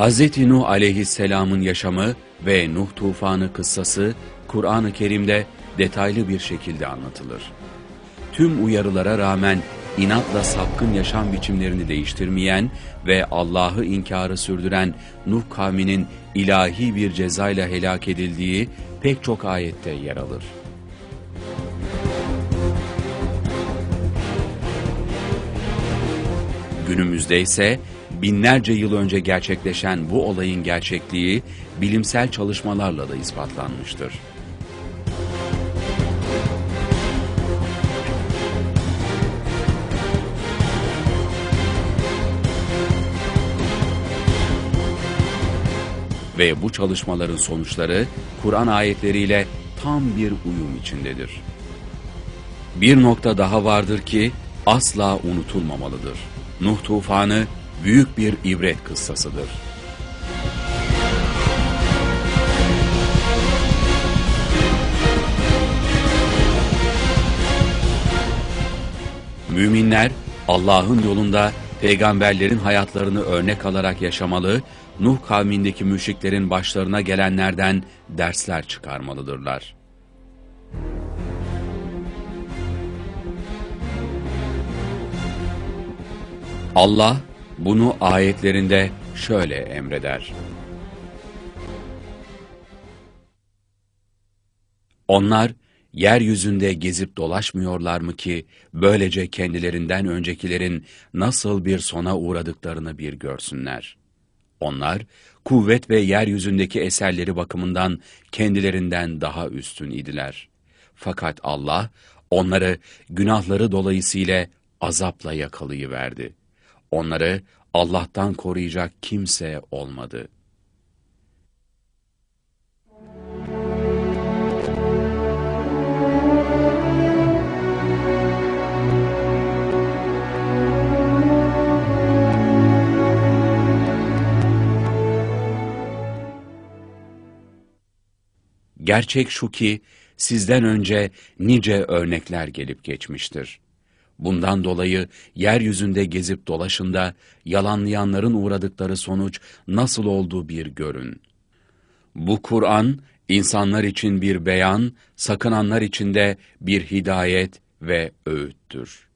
Hz. Nuh aleyhisselamın yaşamı ve Nuh tufanı kıssası Kur'an-ı Kerim'de detaylı bir şekilde anlatılır. Tüm uyarılara rağmen inatla sapkın yaşam biçimlerini değiştirmeyen ve Allah'ı inkarı sürdüren Nuh kavminin ilahi bir cezayla helak edildiği pek çok ayette yer alır. Günümüzde ise binlerce yıl önce gerçekleşen bu olayın gerçekliği bilimsel çalışmalarla da ispatlanmıştır. Ve bu çalışmaların sonuçları Kur'an ayetleriyle tam bir uyum içindedir. Bir nokta daha vardır ki asla unutulmamalıdır. Nuh tufanı büyük bir ibret kıssasıdır. Müminler Allah'ın yolunda peygamberlerin hayatlarını örnek alarak yaşamalı, Nuh kavmindeki müşriklerin başlarına gelenlerden dersler çıkarmalıdırlar. Allah bunu ayetlerinde şöyle emreder. Onlar yeryüzünde gezip dolaşmıyorlar mı ki böylece kendilerinden öncekilerin nasıl bir sona uğradıklarını bir görsünler. Onlar kuvvet ve yeryüzündeki eserleri bakımından kendilerinden daha üstün idiler. Fakat Allah onları günahları dolayısıyla azapla yakalayıverdi. Onları Allah'tan koruyacak kimse olmadı. Gerçek şu ki sizden önce nice örnekler gelip geçmiştir. Bundan dolayı yeryüzünde gezip dolaşında yalanlayanların uğradıkları sonuç nasıl olduğu bir görün. Bu Kur'an insanlar için bir beyan, sakınanlar için de bir hidayet ve öğüttür.